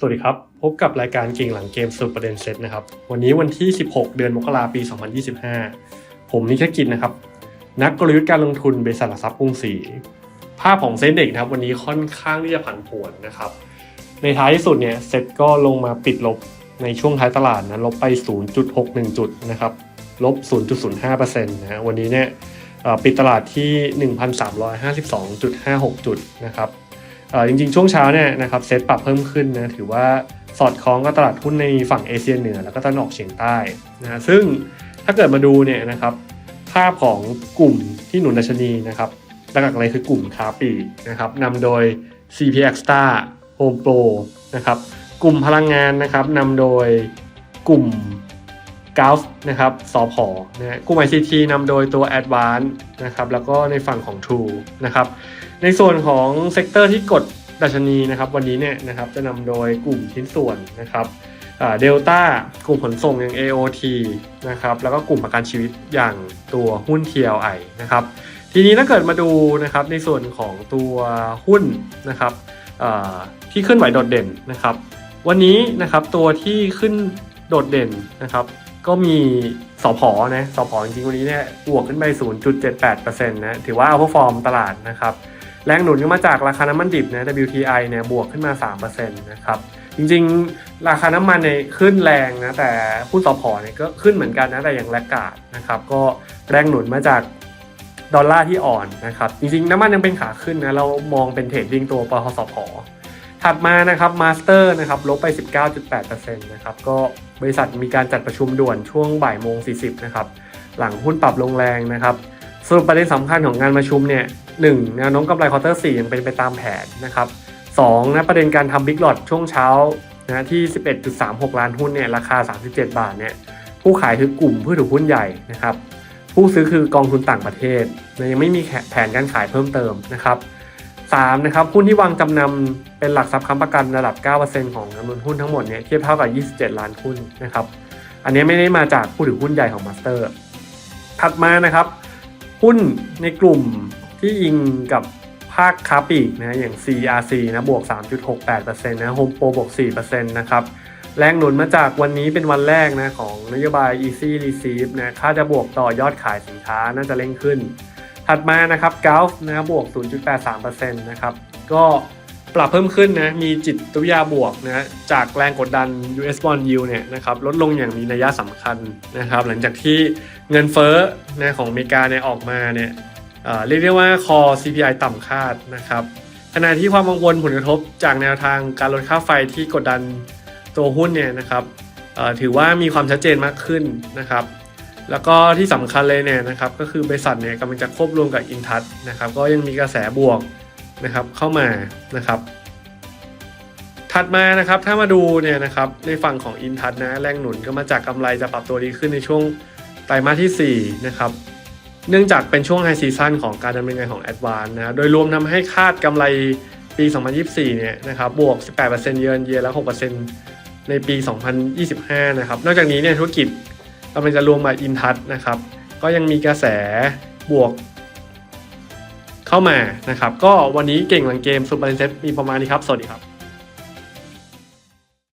สวัสดีครับ พบกับรายการเก่งหลังเกมสุดประเด็นเซตนะครับ วันนี้วันที่ 16 เดือนมกราปี 2025 ผมนิชกิจนะครับ นักกลยุทธ์การลงทุนบริษัทหลักทรัพย์กรุงศรีภาพของเซ็นเด็กนะครับวันนี้ค่อนข้างที่จะผันผวนนะครับ ในท้ายที่สุดเนี่ยเซ็ตก็ลงมาปิดลบในช่วงท้ายตลาดนะลบไป 0.61 จุดนะครับลบ 0.05%นะฮะวันนี้เนี่ยปิดตลาดที่ 1,352.56 จุดนะครับ จริงๆ ช่วงเช้าเนี่ยนะครับเซ็ตปรับเพิ่มขึ้นนะถือว่าสอดคล้องกับตลาดหุ้นในฝั่งเอเชียเหนือ แล้วก็ตะวันออกเฉียงใต้นะฮะซึ่งถ้าเกิดมาดูเนี่ยนะครับภาพของกลุ่มที่หนุนดัชนีนะครับหลักๆเลยคือกลุ่มค้าปลีกนะครับนำโดย CPX Star Home Pro นะครับกลุ่มพลังงานนะครับนำโดยกลุ่ม g u l f นะครับสอพอนะฮะกลุ่ม ICT นำโดยตัว Advance นะครับแล้วก็ในฝั่งของ True นะครับในส่วนของเซกเตอร์ที่กดดัชนีนะครับวันนี้เนี่ยนะครับจะนำโดยกลุ่มชิ้นส่วนนะครับเดลต้ากลุ่มขนส่งอย่าง AOT นะครับแล้วก็กลุ่มประกันชีวิตอย่างตัวหุ้น TLI นะครับทีนี้ถ้าเกิดมาดูนะครับในส่วนของตัวหุ้นนะครับที่ขึ้นไหวโดดเด่นนะครับ วันนี้นะครับตัวที่ขึ้นโดดเด่นนะครับ ก็มีสอพอนะสอพอจริงๆวันนี้เนี่ยบวกขึ้นไป 0.78%นะถือว่าเอาพอฟอร์มตลาดนะครับแรงหนุนก็มาจากราคาน้ำมันดิบนะ WTI เนี่ยบวกขึ้นมา 3%นะครับจริงๆ ราคาน้ำมันเนี่ยขึ้นแรงนะแต่หุ้นสอพอเนี่ยก็ขึ้นเหมือนกันนะแต่อย่างแรกกาดนะครับก็แรงหนุนมาจากดอลลาร์ที่อ่อนนะครับจริงๆ น้ำมันยังเป็นขาขึ้นนะเรามองเป็นเทรดดิ้งตัวปทสพ ถัดมานะครับมาสเตอร์นะครับลบไป 19.8%นะครับก็บริษัทมีการจัดประชุมด่วนช่วงบ่ายโมง 40 นะครับ หลังหุ้นปรับลงแรงนะครับ สรุปประเด็นสำคัญของงานประชุมเนี่ยหนึ่งแนวโน้มกำไรควอเตอร์4ยังเป็นไปตามแผนนะครับสองนะประเด็นการทำบิ๊กหลอดช่วงเช้านะที่ 11.36 ล้านหุ้นเนี่ยราคา 37 บาทเนี่ยผู้ขายคือกลุ่มผู้ถือหุ้นใหญ่นะครับผู้ซื้อคือกองทุนต่างประเทศนะยังไม่มีแผนการขายเพิ่มเติมนะครับ 3นะครับหุ้นที่วางจำนำเป็นหลักทรัพย์ค้ำประกันระดับ 9%ของจำนวนหุ้นทั้งหมดเนี่ยเทียบเท่ากับ 27 ล้านหุ้นนะครับอันนี้ไม่ได้มาจากผู้ถือหุ้นใหญ่ของมาสเตอร์ถัดมานะครับ หุ้นในกลุ่มที่อิงกับภาคค้าปลีกนะอย่าง CRC นะบวก 3.68%นะ Home Pro บวก 4%นะครับแรงหนุนมาจากวันนี้เป็นวันแรกนะของนโยบาย Easy Receive นะค่าจะบวกต่อยอดขายสินค้าน่าจะเร่งขึ้น ถัดมานะครับ g u l f นะครับบวก 0.83%นะครับก็ปรับเพิ่มขึ้นนะมีจิตวิทยาบวกนะจากแรงกดดัน US bond yield เนี่ยนะครับลดลงอย่างมีนัยสำคัญนะครับ หลังจากที่เงินเฟ้อนะของอเมริกาเนี่ยออกมาเนี่ยเรียกได้ว่าคอ CPI ต่ำคาดนะครับขณะที่ความกังวลผลกระทบจากแนวทางการลดค่าไฟที่กดดันตัวหุ้นเนี่ยนะครับถือว่ามีความชัดเจนมากขึ้นนะครับ แล้วก็ที่สำคัญเลยเนี่ยนะครับก็คือบริษัทเนี่ยกำลังจะควบรวมกับอินทัศนะครับก็ยังมีกระแสบวกนะครับเข้ามานะครับถัดมานะครับถ้ามาดูเนี่ยนะครับในฝั่งของอินทัศนะแรงหนุนก็มาจากกำไรจะปรับตัวดีขึ้นในช่วงไตรมาสที่4นะครับเนื่องจากเป็นช่วงไฮซีซั่นของการดำเนินงานของ a d v a n c e นะโดยรวมทำให้คาดกำไรปี 2024 เนี่ยนะครับบวก 18%เยือนเยียแล้ว6%ในปี 2025 นะครับนอกจากนี้เนี่ยธุรกิจ กำลังจะรวมมาอินทัศนะครับ ก็ยังมีกระแสบวกเข้ามานะครับ ก็วันนี้เก่งหลังเกมสุดบันเซตมีประมาณนี้ครับ สวัสดีครับ